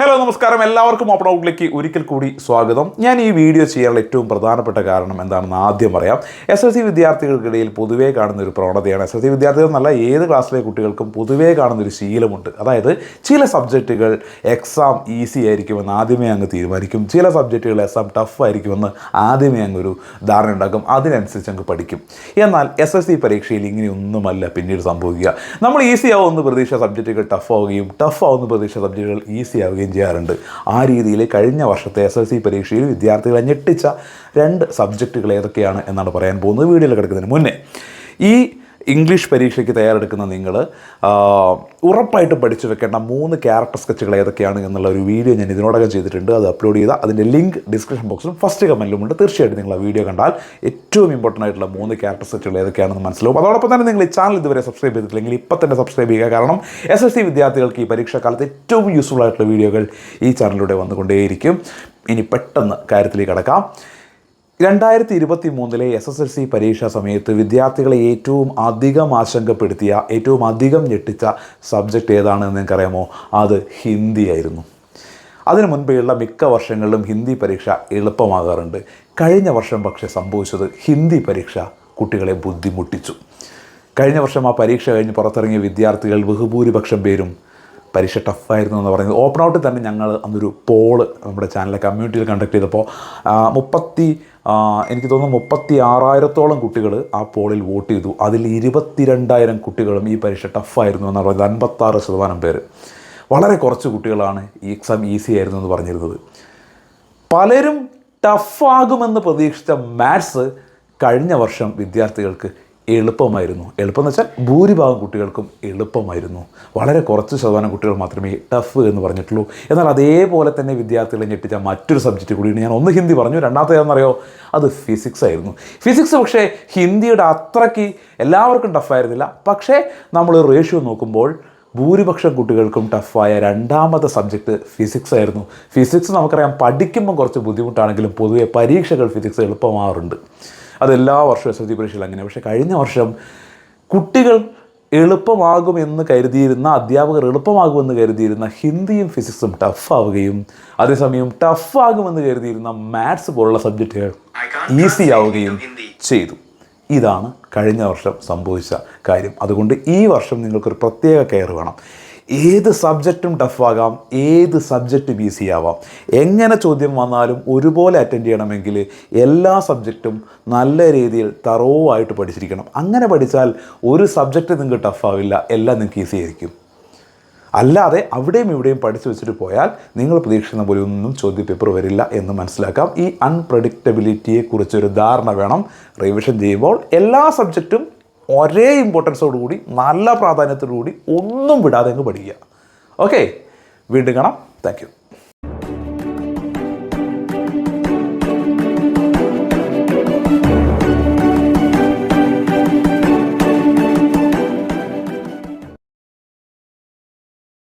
Hello നമസ്കാരം. എല്ലാവർക്കും open ഔട്ട്ലേക്ക് ഒരിക്കൽ കൂടി സ്വാഗതം. ഞാൻ ഈ വീഡിയോ ചെയ്യാനുള്ള ഏറ്റവും പ്രധാനപ്പെട്ട കാരണം എന്താണെന്ന് ആദ്യം പറയാം. എസ് എൽ സി വിദ്യാർത്ഥികൾക്കിടയിൽ പൊതുവേ കാണുന്ന ഒരു പ്രവണതയാണ്. എസ് എൽ സി വിദ്യാർത്ഥികൾ നല്ല ഏത് ക്ലാസ്സിലെ കുട്ടികൾക്കും പൊതുവേ കാണുന്ന ഒരു ശീലമുണ്ട്. അതായത് ചില സബ്ജക്റ്റുകൾ എക്സാം ഈസി ആയിരിക്കുമെന്ന് ആദ്യമേ അങ്ങ് തീരുമാനിക്കും. ചില സബ്ജക്റ്റുകൾ എക്സാം ടഫ് ആയിരിക്കുമെന്ന് ആദ്യമേ അങ്ങ് ഒരു ധാരണ ഉണ്ടാക്കും. അതിനനുസരിച്ച് അങ്ങ് പഠിക്കും. എന്നാൽ എസ് എൽ സി പരീക്ഷയിൽ ഇങ്ങനെയൊന്നുമല്ല പിന്നീട് സംഭവിക്കുക. നമ്മൾ ഈസി ആവുമെന്ന് പ്രതീക്ഷ സബ്ജക്റ്റുകൾ ടഫ് ആവുകയും ടഫ് ആവുന്ന പ്രതീക്ഷ സബ്ജക്റ്റുകൾ ഈസി ആവുകയും ചെയ്യാറുണ്ട് ആ രീതിയിൽ കഴിഞ്ഞ വർഷത്തെ എസ് എൽ സി പരീക്ഷയിൽ വിദ്യാർത്ഥികളെ ഞെട്ടിച്ച രണ്ട് സബ്ജക്റ്റുകൾ ഏതൊക്കെയാണ് എന്നാണ് പറയാൻ പോകുന്നത്. വീഡിയോയിൽ കിടക്കുന്നതിന് മുന്നേ. ഈ ഇംഗ്ലീഷ് പരീക്ഷയ്ക്ക് തയ്യാറെടുക്കുന്ന നിങ്ങൾ ഉറപ്പായിട്ട് പഠിച്ചു വെക്കേണ്ട മൂന്ന് ക്യാരക്ടർ സ്കെച്ചുകൾ ഏതൊക്കെയാണ് എന്നുള്ള ഒരു വീഡിയോ ഞാൻ ഇതിനോടകം ചെയ്തിട്ടുണ്ട്. അത് അപ്ലോഡ് ചെയ്ത അതിന്റെ ലിങ്ക് ഡിസ്ക്രിപ്ഷൻ ബോക്സിലും ഫസ്റ്റ് കമന്റിലും ഉണ്ട്. തീർച്ചയായിട്ടും നിങ്ങൾ ആ വീഡിയോ കണ്ടാൽ ഏറ്റവും ഇമ്പോർട്ടന്റ് ആയിട്ടുള്ള മൂന്ന് ക്യാരക്ടർ സ്കെച്ചുകൾ ഏതൊക്കെയാണെന്ന് മനസ്സിലാവും. അതോടൊപ്പം തന്നെ നിങ്ങൾ ഈ ചാനൽ ഇതുവരെ സബ്സ്ക്രൈബ് ചെയ്തിട്ടില്ലെങ്കിൽ ഇപ്പം തന്നെ സബ്സ്ക്രൈബ് ചെയ്യുക. കാരണം എസ് എസ് സി വിദ്യാർത്ഥികൾക്ക് ഈ പരീക്ഷാക്കാലത്ത് ഏറ്റവും യൂസ്ഫുൾ ആയിട്ടുള്ള വീഡിയോകൾ ഈ ചാനലിലൂടെ വന്നുകൊണ്ടേയിരിക്കും. ഇനി പെട്ടെന്ന് കാര്യത്തിലേക്ക് കടക്കാം. രണ്ടായിരത്തി ഇരുപത്തി മൂന്നിലെ എസ് എസ് എൽ സി പരീക്ഷാ സമയത്ത് വിദ്യാർത്ഥികളെ ഏറ്റവും അധികം ആശങ്കപ്പെടുത്തിയ ഏറ്റവും അധികം ഞെട്ടിച്ച സബ്ജക്റ്റ് ഏതാണെന്ന് നിങ്ങൾക്കറിയാമോ? അത് ഹിന്ദി ആയിരുന്നു. അതിനു മുൻപെയുള്ള മിക്ക വർഷങ്ങളിലും ഹിന്ദി പരീക്ഷ എളുപ്പമാകാറുണ്ട്. കഴിഞ്ഞ വർഷം പക്ഷേ സംഭവിച്ചത് ഹിന്ദി പരീക്ഷ കുട്ടികളെ ബുദ്ധിമുട്ടിച്ചു. കഴിഞ്ഞ വർഷം ആ പരീക്ഷ കഴിഞ്ഞ് പുറത്തിറങ്ങിയ വിദ്യാർത്ഥികൾ ബഹുഭൂരിപക്ഷം പേരും പരീക്ഷ ടഫായിരുന്നു എന്ന് പറയുന്നത്. ഓപ്പൺ ഔട്ടിൽ തന്നെ ഞങ്ങൾ അന്നൊരു പോൾ നമ്മുടെ ചാനലിലെ കമ്മ്യൂണിറ്റിയിൽ കണ്ടക്ട് ചെയ്തപ്പോൾ മുപ്പത്തി എനിക്ക് തോന്നുന്നു മുപ്പത്തി ആറായിരത്തോളം കുട്ടികൾ ആ പോളിൽ വോട്ട് ചെയ്തു. അതിൽ ഇരുപത്തിരണ്ടായിരം കുട്ടികളും ഈ പരീക്ഷ ടഫായിരുന്നു എന്ന് പറയുന്നത് അൻപത്താറ് ശതമാനം പേര്. വളരെ കുറച്ച് കുട്ടികളാണ് ഈ എക്സാം ഈസി ആയിരുന്നു എന്ന് പറഞ്ഞിരുന്നത്. പലരും ടഫാകുമെന്ന് പ്രതീക്ഷിച്ച മാത്സ് കഴിഞ്ഞ വർഷം വിദ്യാർത്ഥികൾക്ക് എളുപ്പമായിരുന്നു. എളുപ്പം എന്ന് വെച്ചാൽ ഭൂരിഭാഗം കുട്ടികൾക്കും എളുപ്പമായിരുന്നു. വളരെ കുറച്ച് ശതമാനം കുട്ടികൾ മാത്രമേ ടഫ് എന്ന് പറഞ്ഞിട്ടുള്ളൂ. എന്നാൽ അതേപോലെ തന്നെ വിദ്യാർത്ഥികളെ ഞെട്ടിച്ച മറ്റൊരു സബ്ജക്റ്റ് കൂടിയാണ് ഞാൻ ഒന്ന് ഹിന്ദി പറഞ്ഞു. രണ്ടാമത്തേതെന്നറിയോ അത് ഫിസിക്സ് ആയിരുന്നു. ഫിസിക്സ് പക്ഷേ ഹിന്ദിയുടെ അത്രയ്ക്ക് എല്ലാവർക്കും ടഫായിരുന്നില്ല പക്ഷേ നമ്മൾ റേഷ്യോ നോക്കുമ്പോൾ ഭൂരിപക്ഷം കുട്ടികൾക്കും ടഫായ രണ്ടാമത്തെ സബ്ജക്റ്റ് ഫിസിക്സ് ആയിരുന്നു. ഫിസിക്സ് നമുക്കറിയാം പഠിക്കുമ്പോൾ കുറച്ച് ബുദ്ധിമുട്ടാണെങ്കിലും പൊതുവെ പരീക്ഷകൾ ഫിസിക്സ് എളുപ്പമാറുണ്ട് അതെല്ലാ വർഷവും എസ് എസ് സി പരീക്ഷയിൽ അങ്ങനെ പക്ഷേ കഴിഞ്ഞ വർഷം കുട്ടികൾ എളുപ്പമാകുമെന്ന് കരുതിയിരുന്ന അധ്യാപകർ എളുപ്പമാകുമെന്ന് കരുതിയിരുന്ന ഹിന്ദിയും ഫിസിക്സും ടഫാവുകയും അതേസമയം ടഫാകുമെന്ന് കരുതിയിരുന്ന മാത്സ് പോലുള്ള സബ്ജക്റ്റുകൾ ഈസി ആവുകയും ചെയ്തു. ഇതാണ് കഴിഞ്ഞ വർഷം സംഭവിച്ച കാര്യം. അതുകൊണ്ട് ഈ വർഷം നിങ്ങൾക്കൊരു പ്രത്യേക കെയർ വേണം. ഏത് സബ്ജക്റ്റും ടഫാകാം ഏത് സബ്ജക്റ്റും ഈസി ആവാം. എങ്ങനെ ചോദ്യം വന്നാലും ഒരുപോലെ അറ്റൻഡ് ചെയ്യണമെങ്കിൽ എല്ലാ സബ്ജക്റ്റും നല്ല രീതിയിൽ തറോ ആയിട്ട് പഠിച്ചിരിക്കണം. അങ്ങനെ പഠിച്ചാൽ ഒരു സബ്ജക്റ്റ് നിങ്ങൾക്ക് ടഫാവില്ല എല്ലാം നിങ്ങൾക്ക് ഈസി ആയിരിക്കും. അല്ലാതെ അവിടെയും ഇവിടെയും പഠിച്ചു വെച്ചിട്ട് പോയാൽ നിങ്ങൾ പ്രതീക്ഷിക്കുന്ന പോലെ ഒന്നും ചോദ്യ പേപ്പർ വരില്ല എന്ന് മനസ്സിലാക്കാം. ഈ അൺപ്രഡിക്റ്റബിലിറ്റിയെക്കുറിച്ചൊരു ധാരണ വേണം. റിവിഷൻ ചെയ്യുമ്പോൾ എല്ലാ സബ്ജക്റ്റും ഒരേ ഇമ്പോർട്ടൻസോടു കൂടി നല്ല പ്രാധാന്യത്തോടു കൂടി ഒന്നും വിടാതെ അങ്ങ് പഠിക്കുക. ഓക്കെ വീണ്ടും കാണാം. താങ്ക്